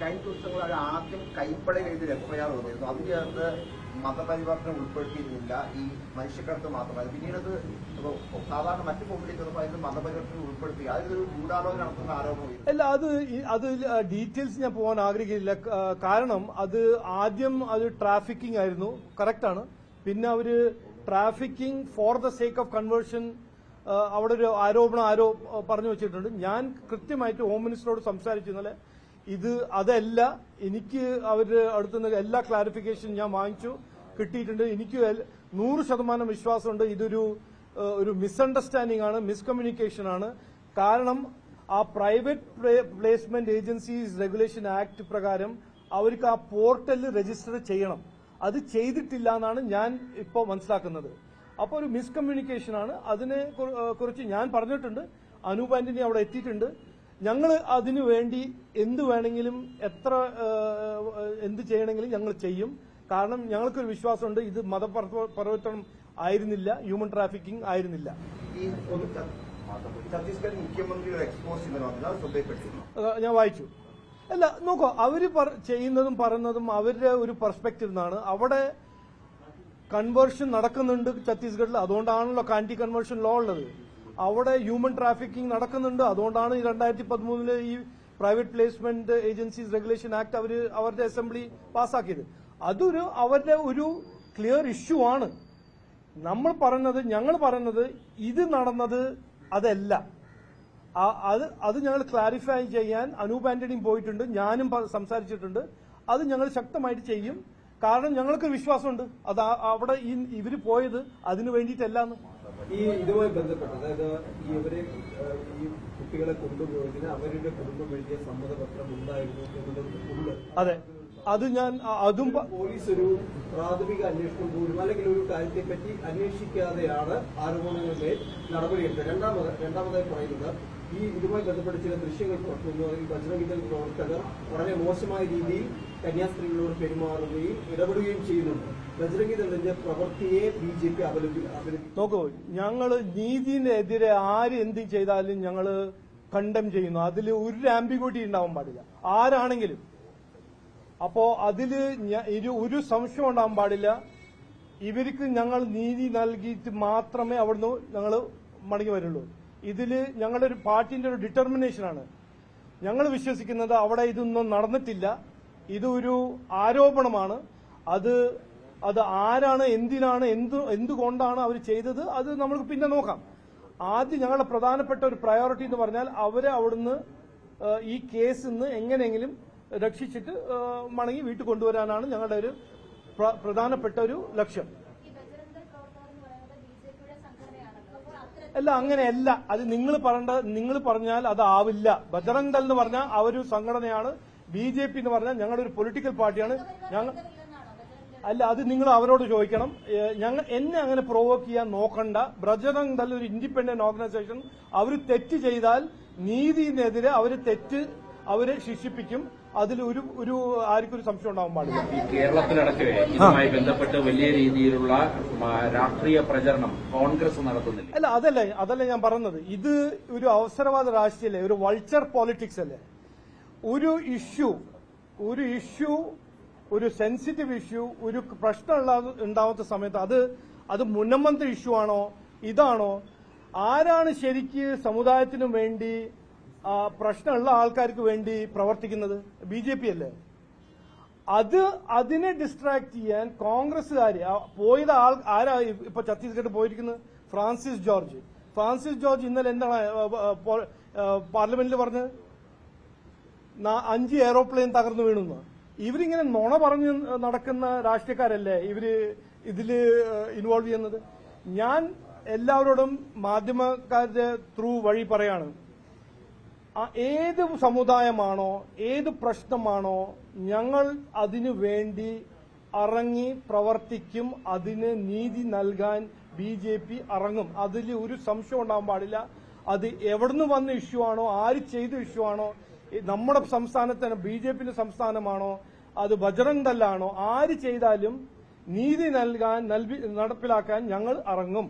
കഴിഞ്ഞ ദിവസങ്ങളിൽ ആദ്യം കൈപ്പട എഴുതി എഫ്ഐആർ അതിന്റെ അകത്ത് മതപരിവർത്തനം ഉൾപ്പെടുത്തിയിരുന്നില്ല. ഈ മനുഷ്യക്കടത്ത് മാത്രമായി പിന്നീട് അത് സാധാരണ മറ്റു പബ്ലിക് അതിന് മതപരിവർത്തനം ഉൾപ്പെടുത്തി. അതിലൊരു ഗൂഢാലോചന നടത്തുന്ന ആരോപണം അല്ല അത് അത് ഡീറ്റെയിൽസ് ഞാൻ പോകാൻ ആഗ്രഹിക്കുന്നില്ല. കാരണം അത് ആദ്യം അത് ട്രാഫിക്കിംഗ് ആയിരുന്നു. കറക്റ്റ് ആണ്. പിന്നെ അവർ trafficking for the sake of conversion അവിടെ ഒരു ആരോപണം ആരോ പറഞ്ഞു വെച്ചിട്ടുണ്ട്. ഞാൻ കൃത്യമായിട്ട് ഹോം മിനിസ്റ്ററോട് സംസാരിച്ചു ഇന്നലെ. ഇത് അതല്ല എനിക്ക് അവർ അടുത്തുനിന്ന് എല്ലാ ക്ലാരിഫിക്കേഷൻ ഞാൻ വാങ്ങിച്ചു കിട്ടിയിട്ടുണ്ട്. എനിക്ക് നൂറ് ശതമാനം വിശ്വാസമുണ്ട്. ഇതൊരു ഒരു മിസ്അണ്ടർസ്റ്റാൻഡിംഗ് ആണ് മിസ്കമ്മ്യൂണിക്കേഷൻ ആണ്. കാരണം ആ private placement agencies regulation act പ്രകാരം അവർക്ക് ആ പോർട്ടലിൽ രജിസ്റ്റർ ചെയ്യണം. അത് ചെയ്തിട്ടില്ല എന്നാണ് ഞാൻ ഇപ്പോൾ മനസ്സിലാക്കുന്നത്. അപ്പോൾ ഒരു മിസ്കമ്മ്യൂണിക്കേഷൻ ആണ്. അതിനെ കുറി- കുറിച്ച് ഞാൻ പറഞ്ഞിട്ടുണ്ട്. അനൂപ് ആന്റണി അവിടെ എത്തിയിട്ടുണ്ട്. ഞങ്ങൾ അതിനു വേണ്ടി എന്ത് വേണമെങ്കിലും എത്ര എന്ത് ചെയ്യണമെങ്കിലും ഞങ്ങൾ ചെയ്യും. കാരണം ഞങ്ങൾക്കൊരു വിശ്വാസമുണ്ട് ഇത് മതപരവർത്തനം ആയിരുന്നില്ല ഹ്യൂമൻ ട്രാഫിക്കിംഗ് ആയിരുന്നില്ല. ഛത്തീസ്ഗഡ് മുഖ്യമന്ത്രിയുടെ എക്സ്പോസ് ഞാൻ വായിച്ചു. അല്ല നോക്കോ അവർ ചെയ്യുന്നതും പറയുന്നതും അവരുടെ ഒരു പെർസ്പെക്റ്റീവ് നിന്നാണ് അവിടെ കൺവേർഷൻ നടക്കുന്നുണ്ട് ഛത്തീസ്ഗഡിൽ അതുകൊണ്ടാണല്ലോ കാന്റി കൺവേർഷൻ ലോ ഉള്ളത്. അവിടെ ഹ്യൂമൻ ട്രാഫിക്കിംഗ് നടക്കുന്നുണ്ട്. അതുകൊണ്ടാണ് രണ്ടായിരത്തി പതിമൂന്നിൽ ഈ private placement agencies regulation act അവർ അവരുടെ അസംബ്ലി പാസ്സാക്കിയത് അതൊരു അവരുടെ ഒരു ക്ലിയർ ഇഷ്യൂ ആണ്. നമ്മൾ പറയുന്നത് ഞങ്ങൾ പറയുന്നത് ഇത് നടന്നത് അതല്ല. അത് അത് ഞങ്ങൾ ക്ലാരിഫൈ ചെയ്യാൻ അനൂപ് ആന്റണിയും പോയിട്ടുണ്ട്. ഞാനും സംസാരിച്ചിട്ടുണ്ട്. അത് ഞങ്ങൾ ശക്തമായിട്ട് ചെയ്യും. കാരണം ഞങ്ങൾക്ക് വിശ്വാസമുണ്ട്. അത് അവിടെ ഇവർ പോയത് അതിനു വേണ്ടിയിട്ടല്ലാന്ന്. ഈ ഇതുമായി ബന്ധപ്പെട്ട് അതായത് ഈ ഇവരെ ഈ കുട്ടികളെ കൊണ്ടുപോയതിന് അവരുടെ കുടുംബം എഴുതിയ സമ്മതപത്രം ഉണ്ടായിരുന്നു എന്നുള്ളത് അതെ. അത് ഞാൻ അതും പോലീസ് ഒരു പ്രാഥമിക അന്വേഷണം പോലും അല്ലെങ്കിൽ ഒരു കാര്യത്തെ പറ്റി അന്വേഷിക്കാതെയാണ് ആരോപണങ്ങളുടെ നടപടിയെടുത്തത് രണ്ടാമത് രണ്ടാമതായി പറയുന്നത് ഈ ഇതുമായി ബന്ധപ്പെട്ട ചില ദൃശ്യങ്ങൾ പുറത്തുനിന്നു അല്ലെങ്കിൽ ബജറംഗിതൾ പ്രവർത്തകർ വളരെ മോശമായ രീതിയിൽ കന്യാസ്ത്രീകളോട് പെരുമാറുകയും ഇടപെടുകയും ചെയ്യുന്നുണ്ട്. ബജറംഗിതളിന്റെ പ്രവൃത്തിയെ ബി ജെ പി നോക്കൂ ഞങ്ങൾ നീതിനെതിരെ ആര് എന്ത് ചെയ്താലും ഞങ്ങൾ കണ്ടം ചെയ്യുന്നു. അതിൽ ഒരു ആംബിഗ്യൂട്ടി ഉണ്ടാവാൻ പാടില്ല. ആരാണെങ്കിലും. അപ്പോ അതിൽ ഒരു സംശയം ഉണ്ടാവാൻ പാടില്ല. ഇവർക്ക് ഞങ്ങൾ നീതി നൽകിയിട്ട് മാത്രമേ അവിടുന്ന് ഞങ്ങൾ മടങ്ങി വരുള്ളൂ. ഇതിൽ ഞങ്ങളുടെ ഒരു പാർട്ടിന്റെ ഒരു ഡിറ്റർമിനേഷനാണ് ഞങ്ങൾ വിശ്വസിക്കുന്നത് അവിടെ ഇതൊന്നും നടന്നിട്ടില്ല. ഇതൊരു ആരോപണമാണ്. അത് അത് ആരാണ് എന്തിനാണ് എന്ത് എന്തുകൊണ്ടാണ് അവർ ചെയ്തത് അത് നമ്മൾക്ക് പിന്നെ നോക്കാം. ആദ്യം ഞങ്ങളുടെ പ്രധാനപ്പെട്ട ഒരു പ്രയോറിറ്റി എന്ന് പറഞ്ഞാൽ അവരെ അവിടുന്ന് ഈ കേസ് നിന്ന് എങ്ങനെയെങ്കിലും രക്ഷിച്ചിട്ട് മടങ്ങി വീട്ടിൽ കൊണ്ടുവരാനാണ് ഞങ്ങളുടെ ഒരു പ്രധാനപ്പെട്ട ഒരു ലക്ഷ്യം. അല്ല അങ്ങനെയല്ല. അത് നിങ്ങൾ പറയേണ്ട നിങ്ങൾ പറഞ്ഞാൽ അതാവില്ല ബജറംഗ് ദൾ എന്ന് പറഞ്ഞാൽ അവർ സംഘടനയാണ്. ബി ജെ പി എന്ന് പറഞ്ഞാൽ ഞങ്ങളുടെ ഒരു പൊളിറ്റിക്കൽ പാർട്ടിയാണ് ഞങ്ങൾ അല്ല അത് നിങ്ങൾ അവരോട് ചോദിക്കണം. ഞങ്ങൾ എന്നെ അങ്ങനെ പ്രൊവോക്ക് ചെയ്യാൻ നോക്കണ്ട. ബജറംഗ് ദൾ ഒരു ഇൻഡിപെൻഡന്റ് ഓർഗനൈസേഷൻ അവർ തെറ്റ് ചെയ്താൽ നീതിനെതിരെ അവർ തെറ്റ് അവരെ ശിക്ഷിപ്പിക്കും. അതിൽ ഒരു ഒരു ആർക്കും ഒരു സംശയം ഉണ്ടാവാൻ പാടില്ല. ഈ കേരളത്തിലടക്കെ ഇതുമായി ബന്ധപ്പെട്ട് വലിയ രീതിയിലുള്ള രാഷ്ട്രീയ പ്രചരണം കോൺഗ്രസ് നടത്തുന്നില്ല. അല്ല അതല്ല അതല്ല ഞാൻ പറഞ്ഞത്. ഇത് ഒരു അവസരവാദ രാഷ്ട്രീയല്ലേ ഒരു വൾച്ചർ പോളിറ്റിക്സ് അല്ലേ? ഒരു ഇഷ്യൂ ഒരു ഇഷ്യൂ ഒരു സെൻസിറ്റീവ് ഇഷ്യൂ ഒരു പ്രശ്നം ഉണ്ടാവുന്ന സമയത്ത് അത് അത് മുന്നമന്ത്രി ഇഷ്യൂ ആണോ? ഇതാണോ? ആരാണ് ശരിക്ക് സമുദായത്തിനു വേണ്ടി പ്രശ്നമുള്ള ആൾക്കാർക്ക് വേണ്ടി പ്രവർത്തിക്കുന്നത്? ബി ജെ പി അല്ലേ? അത് അതിനെ ഡിസ്ട്രാക്ട് ചെയ്യാൻ കോൺഗ്രസ്സുകാർ പോയത് ആൾ ആരാ ഇപ്പൊ ഛത്തീസ്ഗഡ് പോയിരിക്കുന്നത് ഫ്രാൻസിസ് ജോർജ്. ഫ്രാൻസിസ് ജോർജ് ഇന്നലെ എന്താണ് പാർലമെന്റിൽ പറഞ്ഞത് അഞ്ച് എയ്റോപ്ലെയിൻ തകർന്നു വീണുന്ന് ഇവരിങ്ങനെ നുണ പറഞ്ഞ് നടക്കുന്ന രാഷ്ട്രീയക്കാരല്ലേ ഇവർ ഇതിൽ ഇൻവോൾവ് ചെയ്യുന്നത്? ഞാൻ എല്ലാവരോടും മാധ്യമക്കാരുടെ ത്രൂ വഴി പറയാണ്. ഏത് സമുദായമാണോ ഏത് പ്രശ്നമാണോ ഞങ്ങൾ അതിനു വേണ്ടി ഇറങ്ങി പ്രവർത്തിക്കും. അതിന് നീതി നൽകാൻ ബി ജെ പി ഇറങ്ങും അതിൽ ഒരു സംശയം ഉണ്ടാവാൻ പാടില്ല. അത് എവിടുന്ന് വന്ന ഇഷ്യൂ ആണോ ആര് ചെയ്ത ഇഷ്യൂ ആണോ നമ്മുടെ സംസ്ഥാനത്തിന് ബി ജെ പിന്റെ സംസ്ഥാനമാണോ? അത് ബജറംഗ് ദല്ലാണോ ആര് ചെയ്താലും നീതി നൽകാൻ നൽകി നടപ്പിലാക്കാൻ ഞങ്ങൾ ഇറങ്ങും